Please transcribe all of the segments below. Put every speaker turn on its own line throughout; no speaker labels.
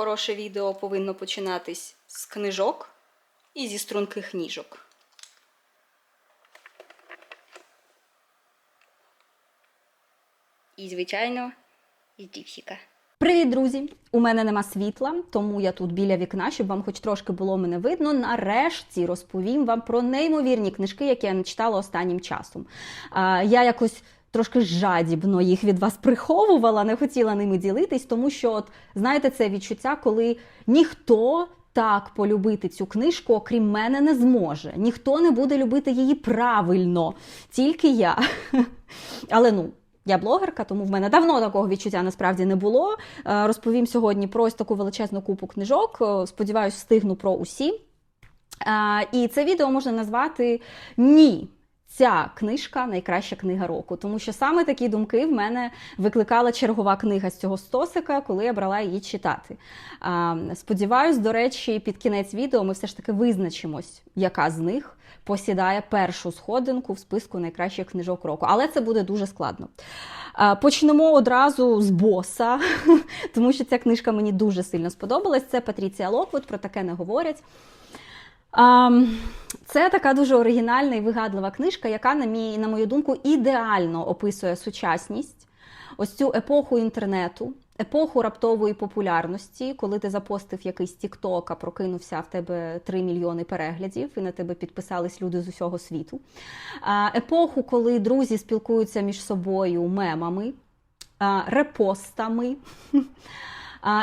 Хороше відео повинно починатись з книжок і зі струнких ніжок. І, звичайно, із діпсіка. Привіт, друзі! У мене нема світла, тому я тут біля вікна, щоб вам хоч трошки було мене видно. Нарешті розповім вам про неймовірні книжки, які я не читала останнім часом. Я якось. Трошки жадібно їх від вас приховувала, не хотіла ними ділитись, тому що, от знаєте, це відчуття, коли ніхто так полюбити цю книжку, окрім мене, не зможе. Ніхто не буде любити її правильно, тільки я. Але ну. Я блогерка, тому в мене давно такого відчуття насправді не було. Е, Розповім сьогодні про ось таку величезну купу книжок. Е, Сподіваюсь, встигну про усі. Е, І це відео можна назвати Ні. Ця книжка найкраща книга року, тому що саме такі думки в мене викликала чергова книга з цього стосика, коли я брала її читати. Сподіваюсь, до речі, під кінець відео ми все ж таки визначимось, яка з них посідає першу сходинку в списку найкращих книжок року. Але це буде дуже складно. Почнемо одразу з боса, тому що ця книжка мені дуже сильно сподобалась. Це Патріція Локвуд, про таке не говорять. Це така дуже оригінальна і вигадлива книжка, яка, на мій, на мою думку, ідеально описує сучасність, ось цю епоху інтернету, епоху раптової популярності, коли ти запостив якийсь тікток, а прокинувся в тебе 3 мільйони переглядів, і на тебе підписались люди з усього світу. Епоху, коли друзі спілкуються між собою мемами, репостами.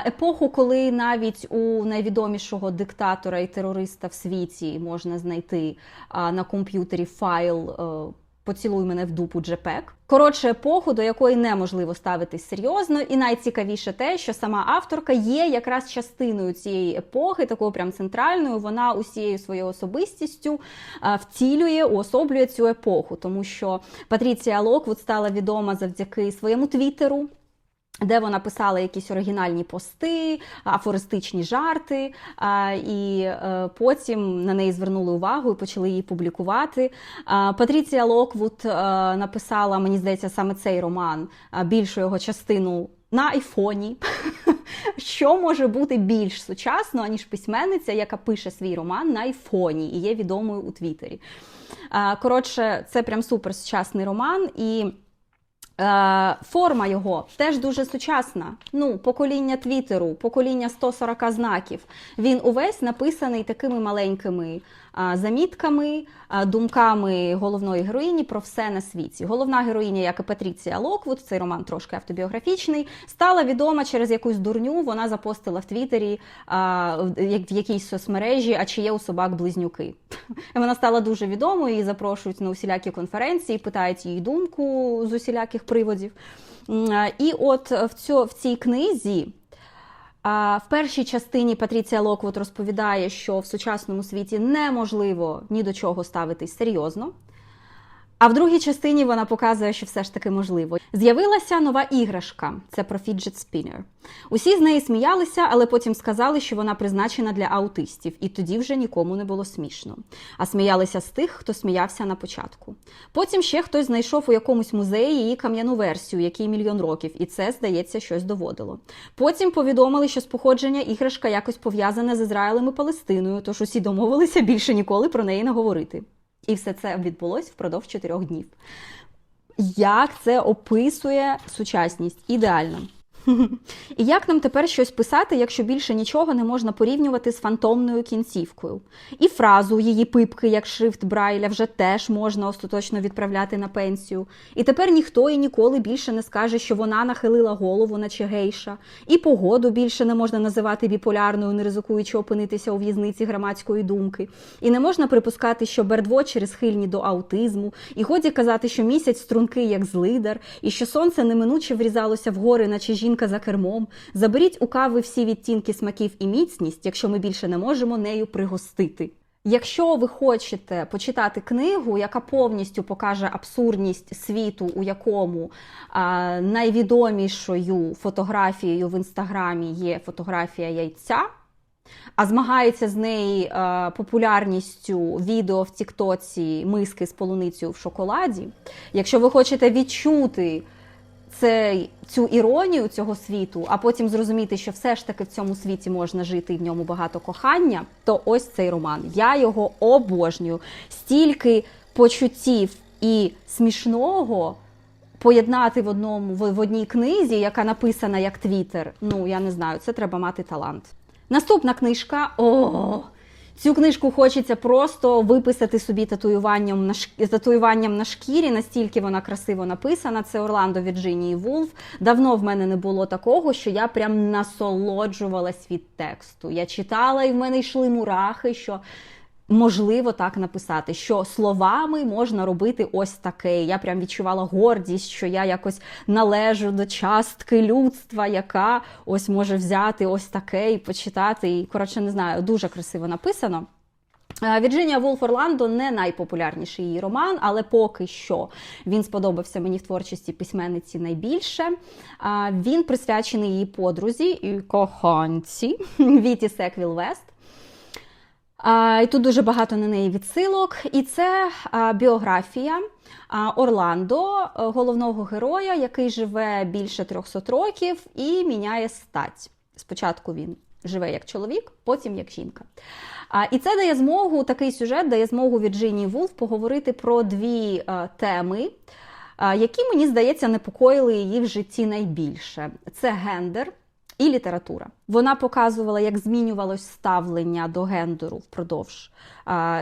Епоху, коли навіть у найвідомішого диктатора і терориста в світі можна знайти на комп'ютері файл е, Поцілуй мене в дупу JPEG. Коротше, епоху, до якої неможливо ставитись серйозно, і найцікавіше те, що сама авторка є якраз частиною цієї епохи, такою прям центральною. Вона усією своєю особистістю втілює, уособлює цю епоху, тому що Патріція Локвуд стала відома завдяки своєму твіттеру. Де вона писала якісь оригінальні пости, афористичні жарти, і е, потім на неї звернули увагу і почали її публікувати. Патріція Локвуд е, написала, мені здається, саме цей роман, більшу його частину на айфоні. Що може бути більш сучасно, аніж письменниця, яка пише свій роман на айфоні і є відомою у Твіттері. Коротше, це прям супер сучасний роман. і Форма його теж дуже сучасна. Ну, покоління Твіттеру, покоління 140 знаків. Він увесь написаний такими маленькими замітками, думками головної героїні про все на світі. Головна героїня, як і Патріція Локвуд, цей роман трошки автобіографічний, стала відома через якусь дурню. Вона запостила в Твіттері в якійсь соцмережі, а чи є у собак близнюки. Вона стала дуже відомою, її запрошують на усілякі конференції, питають її думку з усіляких приводів. І от в цій книзі. В першій частині Патріція Локвуд розповідає, що в сучасному світі неможливо ні до чого ставитись серйозно. А в другій частині вона показує, що все ж таки можливо. З'явилася нова іграшка це про фіджет спінер. Усі з неї сміялися, але потім сказали, що вона призначена для аутистів, і тоді вже нікому не було смішно. А сміялися з тих, хто сміявся на початку. Потім ще хтось знайшов у якомусь музеї її кам'яну версію, якій мільйон років, і це, здається, щось доводило. Потім повідомили, що з походження іграшка якось пов'язана з Ізраїлем і Палестиною, тож усі домовилися більше ніколи про неї не говорити. І все це відбулось впродовж чотирьох днів. Як це описує сучасність? Ідеально. І як нам тепер щось писати, якщо більше нічого не можна порівнювати з фантомною кінцівкою? І фразу її пипки, як шрифт Брайля, вже теж можна остаточно відправляти на пенсію. І тепер ніхто і ніколи більше не скаже, що вона нахилила голову, наче гейша. І погоду більше не можна називати біполярною, не ризикуючи опинитися у в'язниці громадської думки. І не можна припускати, що бердвочери схильні до аутизму, і годі казати, що місяць стрункий, як злидар, і що сонце неминуче врізалося в гори, наче жінка жінка за кермом. Заберіть у кави всі відтінки смаків і міцність, якщо ми більше не можемо нею пригостити. Якщо ви хочете почитати книгу, яка повністю покаже абсурдність світу, у якому а, найвідомішою фотографією в інстаграмі є фотографія яйця, а змагається з неї а, популярністю відео в Тіктоці миски з полуницею в шоколаді. Якщо ви хочете відчути цей, цю іронію цього світу, а потім зрозуміти, що все ж таки в цьому світі можна жити і в ньому багато кохання, то ось цей роман. Я його обожнюю. Стільки почуттів і смішного поєднати в одному в, одній книзі, яка написана як твіттер. Ну я не знаю, це треба мати талант. Наступна книжка. О, Цю книжку хочеться просто виписати собі татуюванням на шк... татуюванням на шкірі, настільки вона красиво написана. Це Орландо Вірджинії Вулф. Давно в мене не було такого, що я прям насолоджувалась від тексту. Я читала, і в мене йшли мурахи, що можливо так написати, що словами можна робити ось таке. Я прям відчувала гордість, що я якось належу до частки людства, яка ось може взяти ось таке і почитати. І коротше, не знаю, дуже красиво написано. Е, Вірджинія Вулф Орландо не найпопулярніший її роман, але поки що він сподобався мені в творчості письменниці найбільше. Е, Він присвячений її подрузі і коханці Віті Секвіл Вест. І тут дуже багато на неї відсилок. І це біографія Орландо, головного героя, який живе більше 300 років і міняє стать. Спочатку він живе як чоловік, потім як жінка. І це дає змогу, такий сюжет дає змогу Вірджинії Вулф поговорити про дві а, теми, а, які, мені здається, непокоїли її в житті найбільше. Це гендер і література. Вона показувала, як змінювалось ставлення до гендеру впродовж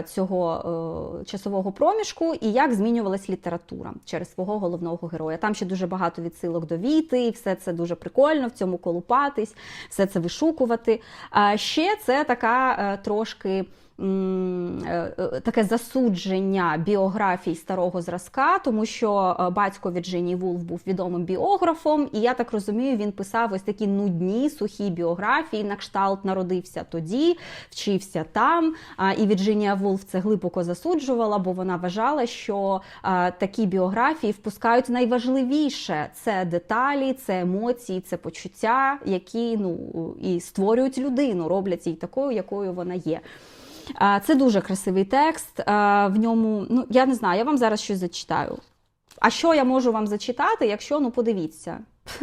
цього е, часового проміжку, і як змінювалась література через свого головного героя. Там ще дуже багато відсилок до віти, і все це дуже прикольно в цьому колупатись, все це вишукувати. Ще це така е, трошки. Е, е, Таке засудження біографій старого зразка, тому що е, батько Вірджинії Вулф був відомим біографом, і я так розумію, він писав ось такі нудні сухі біографії. На кшталт народився тоді, вчився там. І Вірджинія Вулф це глибоко засуджувала, бо вона вважала, що такі біографії впускають найважливіше це деталі, це емоції, це почуття, які ну і створюють людину, роблять її такою, якою вона є. Це дуже красивий текст. В ньому, ну я не знаю, я вам зараз щось зачитаю. А що я можу вам зачитати, якщо ну подивіться?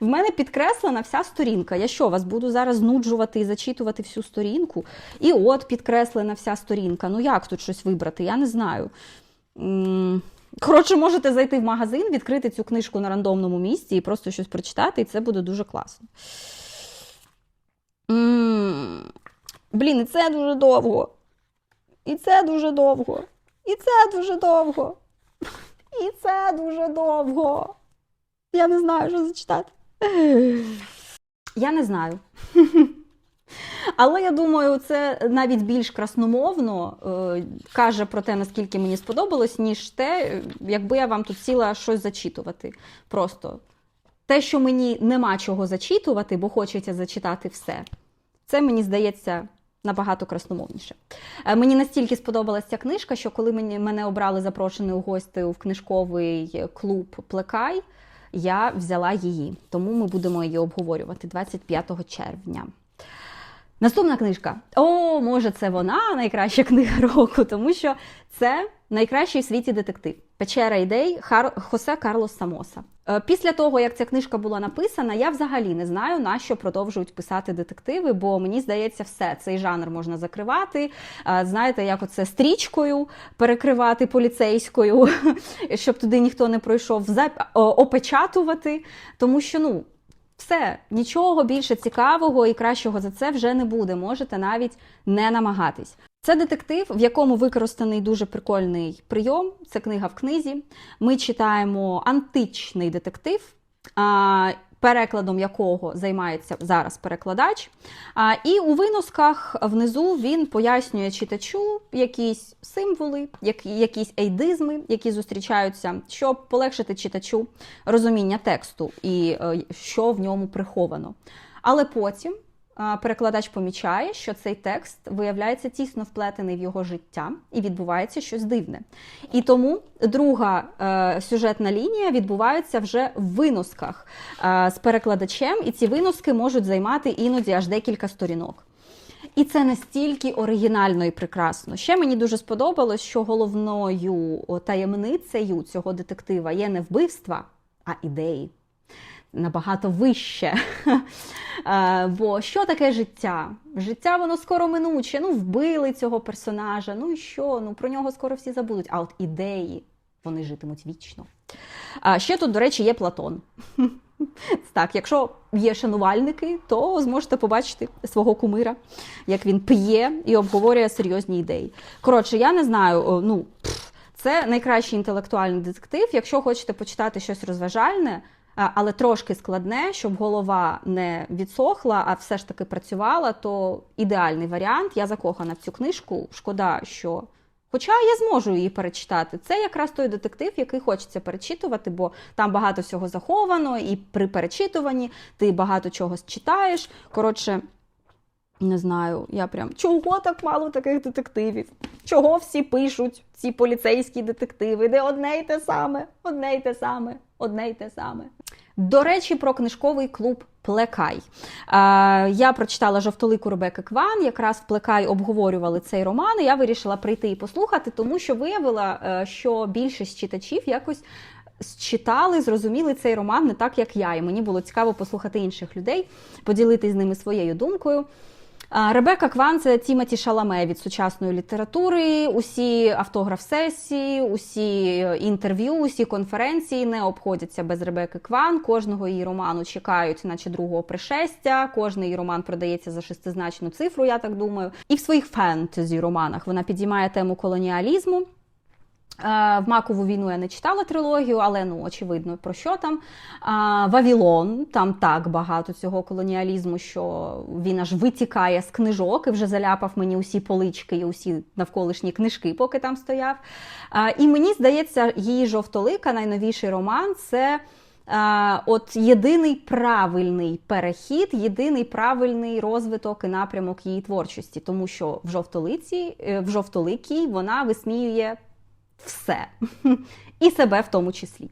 В мене підкреслена вся сторінка. Я що вас буду зараз знуджувати і зачитувати всю сторінку? І от підкреслена вся сторінка. Ну як тут щось вибрати? Я не знаю. Коротше, можете зайти в магазин, відкрити цю книжку на рандомному місці і просто щось прочитати, і це буде дуже класно. Блін, і це дуже довго. І це дуже довго. І це дуже довго. І це дуже довго. Я не знаю, що зачитати. Я не знаю. Але я думаю, це навіть більш красномовно е, каже про те, наскільки мені сподобалось, ніж те, якби я вам тут сіла щось зачитувати. Просто те, що мені нема чого зачитувати, бо хочеться зачитати все. Це мені здається набагато красномовніше. Е, Мені настільки сподобалася книжка, що коли мені, мене обрали запрошеною гостею в книжковий клуб Плекай, я взяла її. Тому ми будемо її обговорювати 25 червня. Наступна книжка. О, може, це вона найкраща книга року, тому що це найкращий в світі детектив. Печера ідей Хар... Хосе Карлос Самоса. Е, Після того, як ця книжка була написана, я взагалі не знаю, на що продовжують писати детективи, бо мені здається, все цей жанр можна закривати. Е, Знаєте, як оце стрічкою перекривати поліцейською, щоб туди ніхто не пройшов, опечатувати. Тому що, ну. Все, нічого більше цікавого і кращого за це вже не буде. Можете навіть не намагатись. Це детектив, в якому використаний дуже прикольний прийом. Це книга в книзі. Ми читаємо античний детектив. Перекладом якого займається зараз перекладач. А, І у виносках внизу він пояснює читачу якісь символи, які- якісь ейдизми, які зустрічаються, щоб полегшити читачу розуміння тексту і е, що в ньому приховано. Але потім перекладач помічає, що цей текст виявляється тісно вплетений в його життя і відбувається щось дивне. І тому друга е, сюжетна лінія відбувається вже в виносках е, з перекладачем, і ці виноски можуть займати іноді аж декілька сторінок. І це настільки оригінально і прекрасно. Ще мені дуже сподобалось, що головною таємницею цього детектива є не вбивства, а ідеї. Набагато вище. Е, Бо що таке життя? Життя воно скоро минуче. Ну, вбили цього персонажа. Ну і що? Ну про нього скоро всі забудуть. А от ідеї вони житимуть вічно. А ще тут, до речі, є Платон. Так, якщо є шанувальники, то зможете побачити свого кумира, як він п'є і обговорює серйозні ідеї. Коротше, я не знаю, ну це найкращий інтелектуальний детектив. Якщо хочете почитати щось розважальне, але трошки складне, щоб голова не відсохла, а все ж таки працювала, то ідеальний варіант. Я закохана в цю книжку. Шкода, що. Хоча я зможу її перечитати. Це якраз той детектив, який хочеться перечитувати, бо там багато всього заховано, і при перечитуванні ти багато чогось читаєш. Коротше, не знаю, я прям чого так мало таких детективів? Чого всі пишуть ці поліцейські детективи, де одне й те саме, одне й те саме, одне й те саме. До речі, про книжковий клуб Плекай. Я прочитала жовтолику Ребекки Кван, якраз в Плекай обговорювали цей роман. і Я вирішила прийти і послухати, тому що виявила, е, що більшість читачів якось читали, зрозуміли цей роман не так, як я. І мені було цікаво послухати інших людей, поділитись з ними своєю думкою. Ребека Кван це Тімоті Шаламе від сучасної літератури. Усі автограф-сесії, усі інтерв'ю, усі конференції не обходяться без Ребеки Кван. Кожного її роману чекають, наче другого пришестя. Кожний її роман продається за шестизначну цифру, я так думаю. І в своїх фентезі романах вона підіймає тему колоніалізму. Е, В Макову війну я не читала трилогію, але ну очевидно про що там. Вавілон, там так багато цього колоніалізму, що він аж витікає з книжок і вже заляпав мені усі полички і усі навколишні книжки, поки там стояв. І мені здається, її жовтолика, найновіший роман, це. От єдиний правильний перехід, єдиний правильний розвиток і напрямок її творчості, тому що в жовтолиці, е, в жовтоликій вона висміює все і себе в тому числі.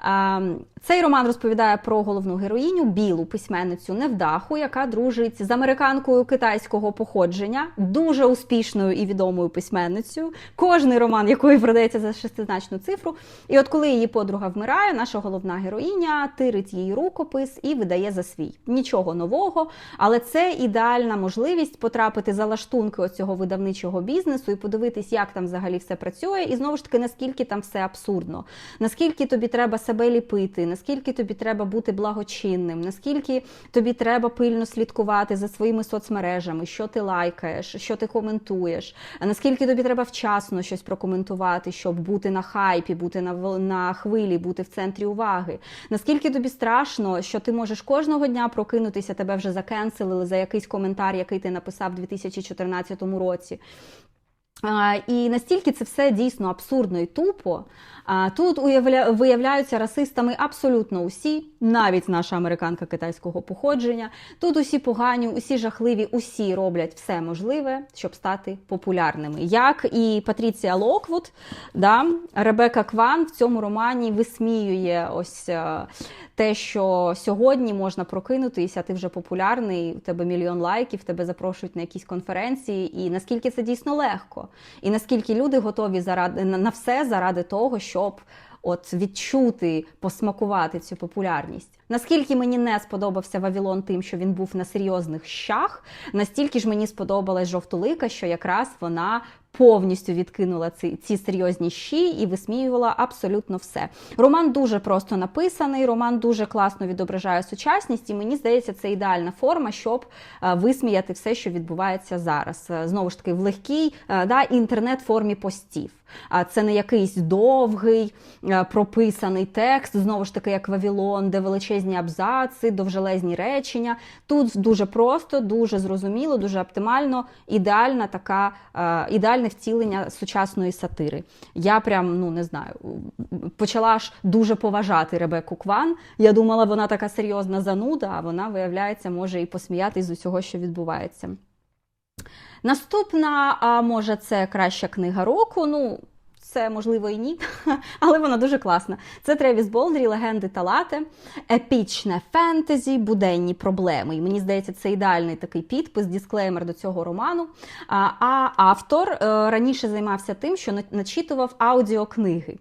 А, Цей роман розповідає про головну героїню, білу письменницю невдаху, яка дружить з американкою китайського походження, дуже успішною і відомою письменницею. Кожний роман, якої продається за шестизначну цифру. І от коли її подруга вмирає, наша головна героїня тирить її рукопис і видає за свій. Нічого нового, але це ідеальна можливість потрапити за лаштунки оцього видавничого бізнесу і подивитись, як там взагалі все працює, і знову ж таки, наскільки там все абсурдно, наскільки тобі треба себе ліпити, наскільки тобі треба бути благочинним, наскільки тобі треба пильно слідкувати за своїми соцмережами, що ти лайкаєш, що ти коментуєш, наскільки тобі треба вчасно щось прокоментувати, щоб бути на хайпі, бути на, на хвилі, бути в центрі уваги. Наскільки тобі страшно, що ти можеш кожного дня прокинутися, тебе вже закенселили за якийсь коментар, який ти написав у 2014 році. І настільки це все дійсно абсурдно і тупо. А тут уявля... виявляються расистами абсолютно усі, навіть наша американка китайського походження. Тут усі погані, усі жахливі, усі роблять все можливе, щоб стати популярними. Як і Патріція Локвуд, да, Ребека Кван в цьому романі висміює ось е, те, що сьогодні можна прокинутися, ти вже популярний, у тебе мільйон лайків, тебе запрошують на якісь конференції, і наскільки це дійсно легко, і наскільки люди готові заради на все заради того, щоб от відчути, посмакувати цю популярність. Наскільки мені не сподобався Вавілон тим, що він був на серйозних щах, настільки ж мені сподобалась жовтолика, що якраз вона повністю відкинула ці, ці серйозні щі і висміювала абсолютно все. Роман дуже просто написаний, роман дуже класно відображає сучасність, і мені здається, це ідеальна форма, щоб е, висміяти все, що відбувається зараз. Е, Знову ж таки, в легкій е, да, інтернет-формі постів. А це не якийсь довгий прописаний текст, знову ж таки, як Вавілон, де величезні абзаци, довжелезні речення. Тут дуже просто, дуже зрозуміло, дуже оптимально, ідеальна така, е, ідеальне втілення сучасної сатири. Я прям ну не знаю, почала аж дуже поважати Ребеку Кван. Я думала, вона така серйозна зануда, а вона, виявляється, може і посміятись з усього, що відбувається. Наступна, а може, це краща книга року. Ну, це можливо і ні, але вона дуже класна. Це Тревіс Болдрі, легенди та лате, епічне фентезі, буденні проблеми. І мені здається, це ідеальний такий підпис, дисклеймер до цього роману. А, автор е, раніше займався тим, що начитував аудіокниги.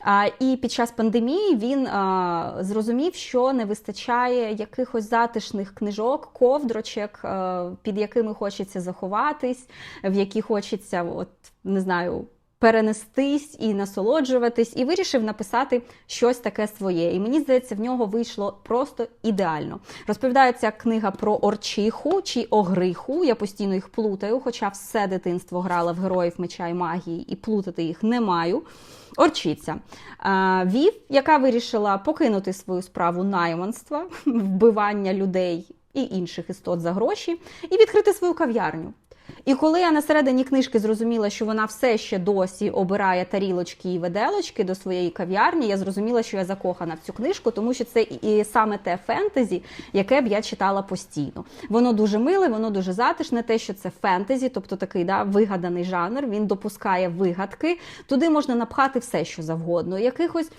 А, І під час пандемії він а, зрозумів, що не вистачає якихось затишних книжок, ковдрочок, а, під якими хочеться заховатись, в які хочеться, от не знаю. Перенестись і насолоджуватись, і вирішив написати щось таке своє. І мені здається, в нього вийшло просто ідеально. Розповідається книга про орчиху чи огриху. Я постійно їх плутаю, хоча все дитинство грала в героїв меча і магії, і плутати їх не маю. Орчиця Вів, яка вирішила покинути свою справу найманства, вбивання людей і інших істот за гроші, і відкрити свою кав'ярню. І коли я на середині книжки зрозуміла, що вона все ще досі обирає тарілочки і веделочки до своєї кав'ярні, я зрозуміла, що я закохана в цю книжку, тому що це і саме те фентезі, яке б я читала постійно. Воно дуже миле, воно дуже затишне. Те, що це фентезі, тобто такий да, вигаданий жанр. Він допускає вигадки. Туди можна напхати все, що завгодно. Якихось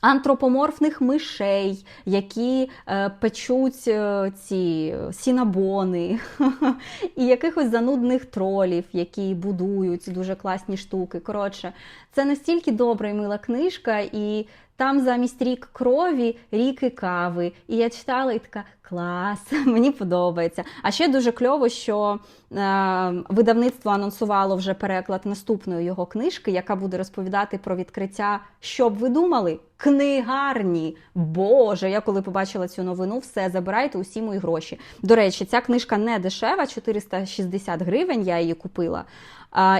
Антропоморфних мишей, які е, печуть е, ці сінабони, і якихось занудних тролів, які будують дуже класні штуки. Коротше, це настільки добра і мила книжка, і там замість рік крові ріки кави. І я читала і така клас, мені подобається. А ще дуже кльово, що е, видавництво анонсувало вже переклад наступної його книжки, яка буде розповідати про відкриття, що б ви думали. Книгарні. Боже, я коли побачила цю новину, все забирайте усі мої гроші. До речі, ця книжка не дешева, 460 гривень. Я її купила,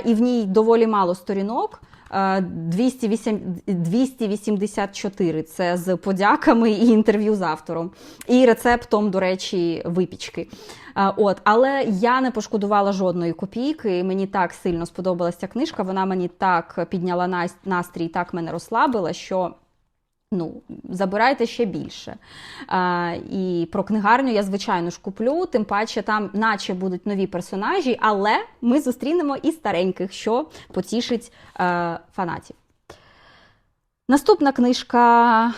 і в ній доволі мало сторінок. 284 це з подяками і інтерв'ю з автором, і рецептом, до речі, випічки. От, Але я не пошкодувала жодної копійки. Мені так сильно сподобалася книжка. Вона мені так підняла настрій, так мене розслабила, що. Ну, забирайте ще більше. А, І про книгарню я, звичайно ж, куплю, тим паче там, наче будуть нові персонажі, але ми зустрінемо і стареньких, що потішить а, фанатів. Наступна книжка,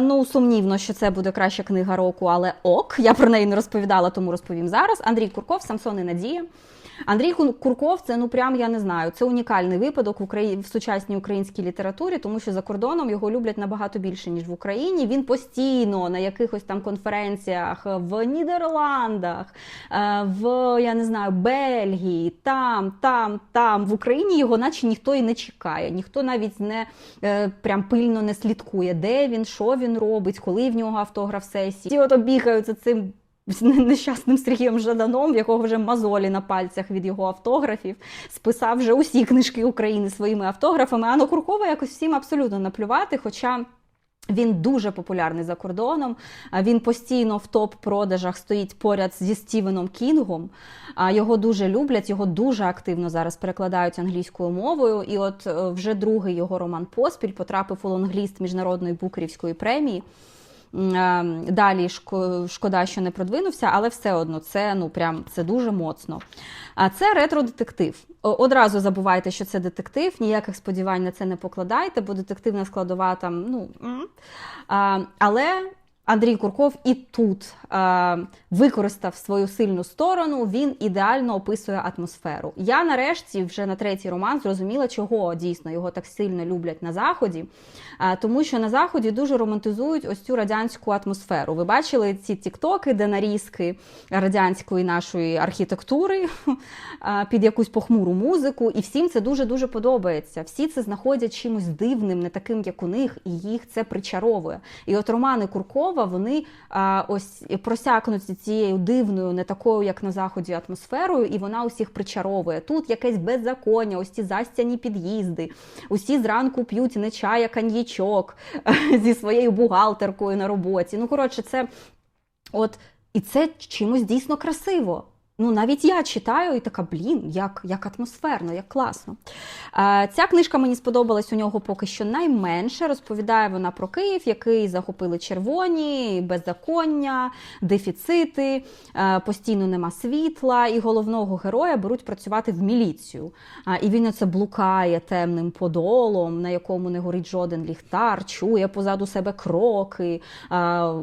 ну, сумнівно, що це буде краща книга року, але ок. Я про неї не розповідала, тому розповім зараз. Андрій Курков, Самсон і Надія. Андрій Курков це ну прям я не знаю. Це унікальний випадок в Україні в сучасній українській літературі, тому що за кордоном його люблять набагато більше ніж в Україні. Він постійно на якихось там конференціях в Нідерландах, е, в я не знаю, Бельгії, там, там, там в Україні його, наче ніхто і не чекає, ніхто навіть не е, прям пильно не слідкує, де він, що він робить, коли в нього автограф сесії. Ті от бігаються цим нещасним Сергієм Жаданом, в якого вже мозолі на пальцях від його автографів, списав вже усі книжки України своїми автографами. А Куркова якось всім абсолютно наплювати. Хоча. Він дуже популярний за кордоном. Він постійно в топ-продажах стоїть поряд зі Стівеном Кінгом. Його дуже люблять, його дуже активно зараз перекладають англійською мовою. І от е, вже другий його роман поспіль потрапив у лонгліст міжнародної букерівської премії. Далі шкода, що не продвинувся, але все одно це ну прям це дуже моцно. А це ретро-детектив. Одразу забувайте, що це детектив, ніяких сподівань на це не покладайте, бо детективна складова там, ну. Але Андрій Курков і тут е, використав свою сильну сторону, він ідеально описує атмосферу. Я нарешті, вже на третій роман, зрозуміла, чого дійсно його так сильно люблять на Заході, е, тому що на Заході дуже романтизують ось цю радянську атмосферу. Ви бачили ці тіктоки, де нарізки радянської нашої архітектури е, під якусь похмуру музику, і всім це дуже-дуже подобається. Всі це знаходять чимось дивним, не таким, як у них, і їх це причаровує. І от романи Куркова слова вони а, ось просякнуті цією дивною, не такою, як на заході, атмосферою, і вона усіх причаровує. Тут якесь беззаконня, ось ці застяні під'їзди. Усі зранку п'ють не чай, а кан'ячок зі своєю бухгалтеркою на роботі. Ну, коротше, це от і це чимось дійсно красиво. Ну, навіть я читаю і така, блін, як як атмосферно, як класно. Е, Ця книжка мені сподобалась у нього поки що найменше. Розповідає вона про Київ, який захопили червоні, беззаконня, дефіцити, е, постійно нема світла, і головного героя беруть працювати в міліцію. Е, і він оце блукає темним подолом, на якому не горить жоден ліхтар, чує позаду себе кроки, е,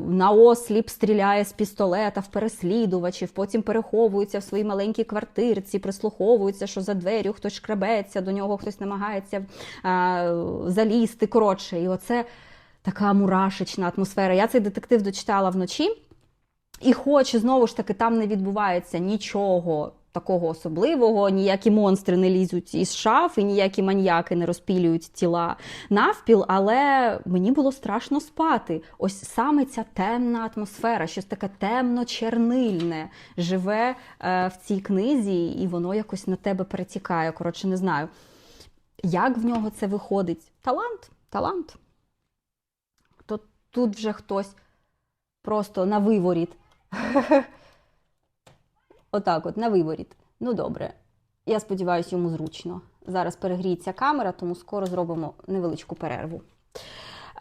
на осліп стріляє з пістолета в переслідувачів, потім переховує закутуються в своїй маленькій квартирці, прислуховуються, що за дверю хтось шкрабеться, до нього хтось намагається а, залізти. Коротше, і оце така мурашечна атмосфера. Я цей детектив дочитала вночі. І хоч знову ж таки там не відбувається нічого такого особливого, ніякі монстри не лізуть із шаф, і ніякі маньяки не розпілюють тіла навпіл, але мені було страшно спати. Ось саме ця темна атмосфера, щось таке темно-чернильне живе е, в цій книзі, і воно якось на тебе перетікає. Коротше, не знаю. Як в нього це виходить? Талант, талант. То тут вже хтось просто на виворіт. Отак, от, на виворіт. Ну, добре. Я сподіваюся, йому зручно. Зараз перегріється камера, тому скоро зробимо невеличку перерву.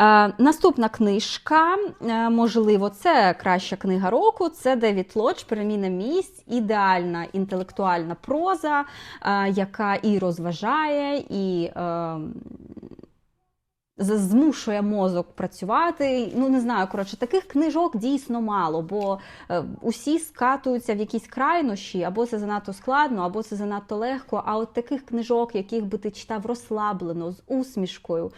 Е, наступна книжка, е, можливо, це краща книга року. Це Девід Лодж Переміна місць, ідеальна інтелектуальна проза, е, яка і розважає, і е, змушує мозок працювати. Ну, не знаю, коротше, таких книжок дійсно мало, бо е, усі скатуються в якісь крайнощі, або це занадто складно, або це занадто легко. А от таких книжок, яких би ти читав розслаблено, з усмішкою,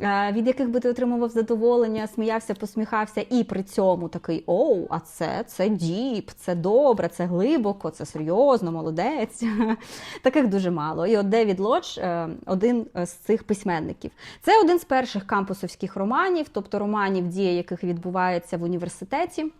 е, від яких би ти отримував задоволення, сміявся, посміхався, і при цьому такий оу, а це, це діп, це добре, це глибоко, це серйозно, молодець. Таких дуже мало. І от Девід Лодж е, один з цих письменників. Це один з перших кампусовських романів, тобто романів, дія яких відбувається в університеті.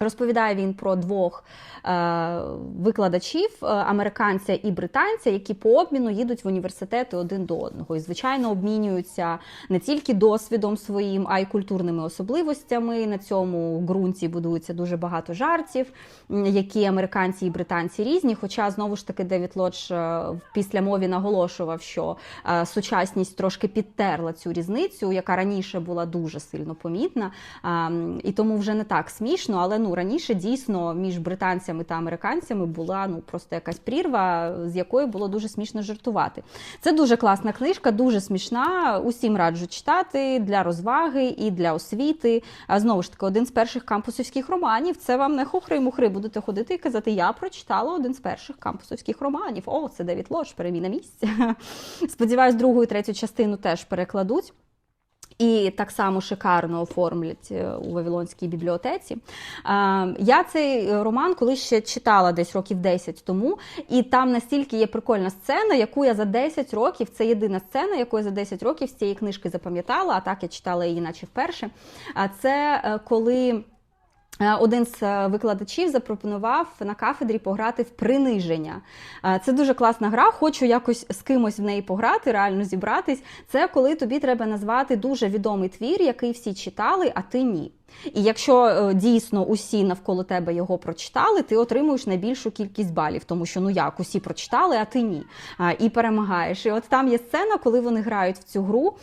Розповідає він про двох е, викладачів, е, американця і британця, які по обміну їдуть в університети один до одного. І, звичайно, обмінюються не тільки досвідом своїм, а й культурними особливостями. На цьому ґрунті будується дуже багато жартів, які американці і британці різні. Хоча, знову ж таки, Девід Лодж е, в післямові наголошував, що е, сучасність трошки підтерла цю різницю, яка раніше була дуже сильно помітна. І тому вже не так смішно, але ну раніше дійсно між британцями та американцями була ну просто якась прірва, з якою було дуже смішно жартувати. Це дуже класна книжка, дуже смішна. Усім раджу читати для розваги і для освіти. А знову ж таки, один з перших кампусівських романів. Це вам не хухри-мухри. Будете ходити і казати, я прочитала один з перших кампусівських романів. О, це Девід Лодж, переміна місця. Сподіваюсь, другу і третю частину теж перекладуть. І так само шикарно оформлять е, у Вавилонській бібліотеці. Я цей роман колись ще читала десь років 10 тому, і там настільки є прикольна сцена, яку я за 10 років, це єдина сцена, яку я за 10 років з цієї книжки запам'ятала, а так я читала її, наче вперше. А це е, коли. Е, Один з е, викладачів запропонував на кафедрі пограти в приниження. Е, Це дуже класна гра. Хочу якось з кимось в неї пограти, реально зібратись. Це коли тобі треба назвати дуже відомий твір, який всі читали, а ти ні. І якщо е, дійсно усі навколо тебе його прочитали, ти отримуєш найбільшу кількість балів, тому що ну як усі прочитали, а ти ні. І перемагаєш. І от там є сцена, коли вони грають в цю гру,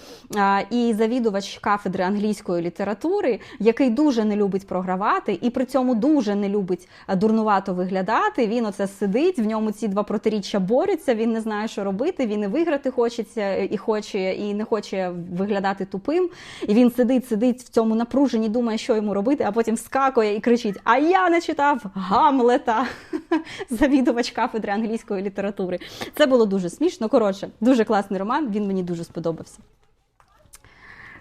і завідувач кафедри англійської літератури, який дуже не любить програвати, і при цьому дуже не любить дурнувато виглядати. Він оце сидить, в ньому ці два протиріччя борються. Він не знає, що робити. Він і виграти хочеться, і хоче, і не хоче виглядати тупим. І він сидить, сидить в цьому напруженні, думає, що йому робити, а потім вскакує і кричить: А я не читав Гамлета, завідувач кафедри англійської літератури. Це було дуже смішно. Коротше, дуже класний роман, він мені дуже сподобався.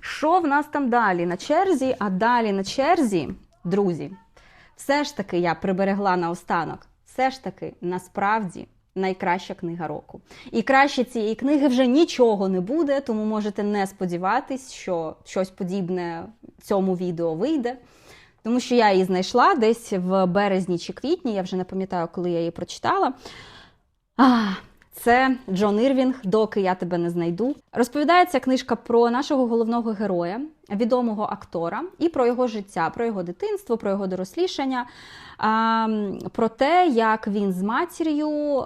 Що в нас там далі на черзі? А далі на черзі, друзі, все ж таки я приберегла наостанок. Все ж таки, насправді. Найкраща книга року. І краще цієї книги вже нічого не буде, тому можете не сподіватись, що щось подібне цьому відео вийде. Тому що я її знайшла десь в березні чи квітні, я вже не пам'ятаю, коли я її прочитала. А, це Джон Ірвінг, доки я тебе не знайду. Розповідається книжка про нашого головного героя, відомого актора, і про його життя, про його дитинство, про його дорослішання, про те, як він з матір'ю е,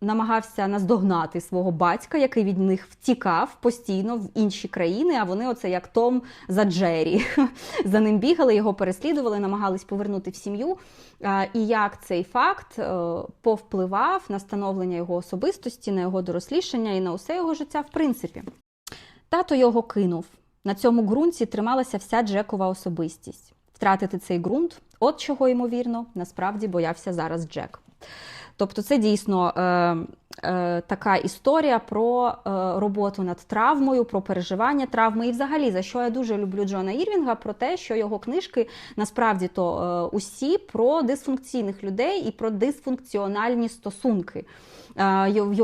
намагався наздогнати свого батька, який від них втікав постійно в інші країни. А вони, оце як Том за Джері, за ним бігали, його переслідували, намагались повернути в сім'ю. І як цей факт е, повпливав на становлення його особистості, на його дорослішання і на усе його життя, в принципі. Тато його кинув. На цьому ґрунті трималася вся Джекова особистість. Втратити цей ґрунт От чого, ймовірно, насправді боявся зараз Джек. Тобто, це дійсно е, е, така історія про е, роботу над травмою, про переживання травми. І, взагалі, за що я дуже люблю Джона Ірвінга, про те, що його книжки насправді то е, усі про дисфункційних людей і про дисфункціональні стосунки.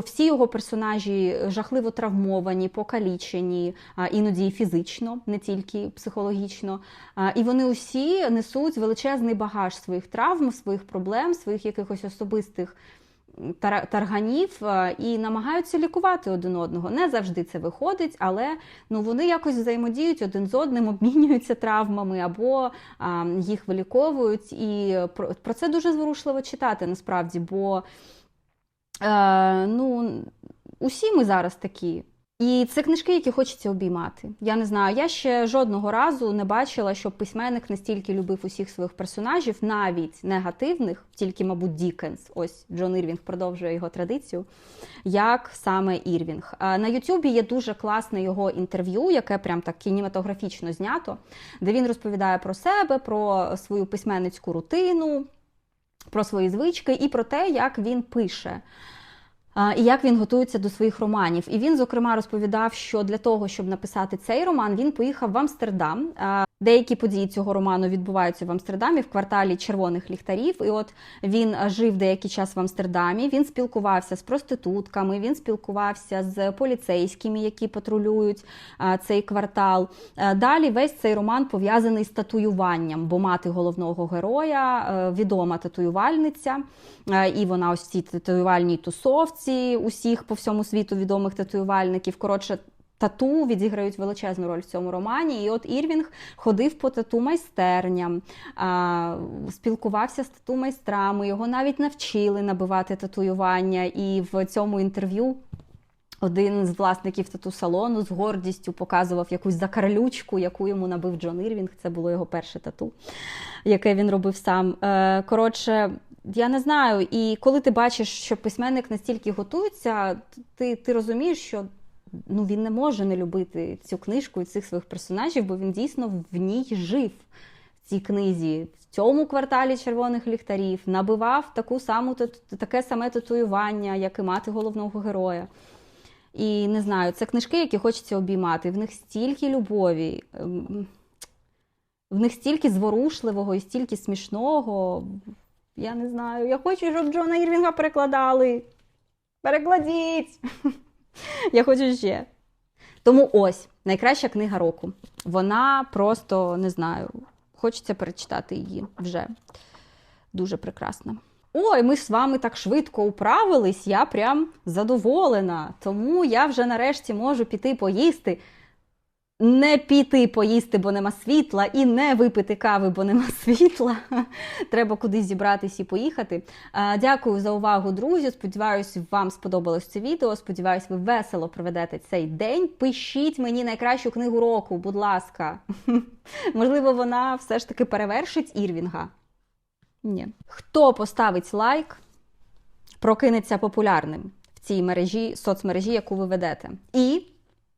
Всі його персонажі жахливо травмовані, покалічені, іноді і фізично, не тільки психологічно. І вони усі несуть величезний багаж своїх травм, своїх проблем, своїх якихось особистих тарганів і намагаються лікувати один одного. Не завжди це виходить, але ну, вони якось взаємодіють один з одним, обмінюються травмами або а, їх виліковують. І про, про це дуже зворушливо читати насправді, бо е, ну, усі ми зараз такі. І це книжки, які хочеться обіймати. Я не знаю, я ще жодного разу не бачила, щоб письменник настільки любив усіх своїх персонажів, навіть негативних, тільки, мабуть, Дікенс, ось Джон Ірвінг продовжує його традицію, як саме Ірвінг. А На Ютубі є дуже класне його інтерв'ю, яке прям так кінематографічно знято, де він розповідає про себе, про свою письменницьку рутину, про свої звички і про те, як він пише. І як він готується до своїх романів. І він, зокрема, розповідав, що для того, щоб написати цей роман, він поїхав в Амстердам. Деякі події цього роману відбуваються в Амстердамі в кварталі червоних ліхтарів. І от він жив деякий час в Амстердамі. Він спілкувався з проститутками, він спілкувався з поліцейськими, які патрулюють а, цей квартал. А, Далі весь цей роман пов'язаний з татуюванням, бо мати головного героя е, відома татуювальниця, е, і вона ось в цій татуювальній тусовці усіх по всьому світу відомих татуювальників. Коротше, тату відіграють величезну роль в цьому романі. І от Ірвінг ходив по тату майстерням, спілкувався з тату майстрами, його навіть навчили набивати татуювання. І в цьому інтерв'ю. Один з власників тату-салону з гордістю показував якусь закарлючку, яку йому набив Джон Ірвінг. Це було його перше тату, яке він робив сам. Е, Коротше, я не знаю. І коли ти бачиш, що письменник настільки готується, ти, ти розумієш, що ну, він не може не любити цю книжку і цих своїх персонажів, бо він дійсно в ній жив. В цій книзі, в цьому кварталі червоних ліхтарів, набивав таку саму таке саме татуювання, як і мати головного героя. І не знаю, це книжки, які хочеться обіймати. В них стільки любові, ем, в них стільки зворушливого і стільки смішного. Я не знаю. Я хочу, щоб Джона Ірвінга перекладали. Перекладіть! Я хочу ще. Тому ось найкраща книга року. Вона просто не знаю. Хочеться перечитати її вже. Дуже прекрасна. Ой, ми з вами так швидко управились, я прям задоволена. Тому я вже нарешті можу піти поїсти. Не піти поїсти, бо нема світла, і не випити кави, бо нема світла. Треба кудись зібратись і поїхати. Дякую за увагу, друзі. Сподіваюсь, вам сподобалось це відео. Сподіваюсь, ви весело проведете цей день. Пишіть мені найкращу книгу року, будь ласка. Можливо, вона все ж таки перевершить Ірвінга. Ні. Хто поставить лайк, прокинеться популярним в цій мережі, соцмережі, яку ви ведете, і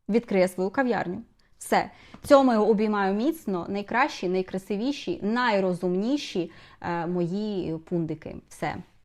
відкриє свою кав'ярню. Все. Цьому я обіймаю міцно найкращі, найкрасивіші, найрозумніші е, мої пундики. Все.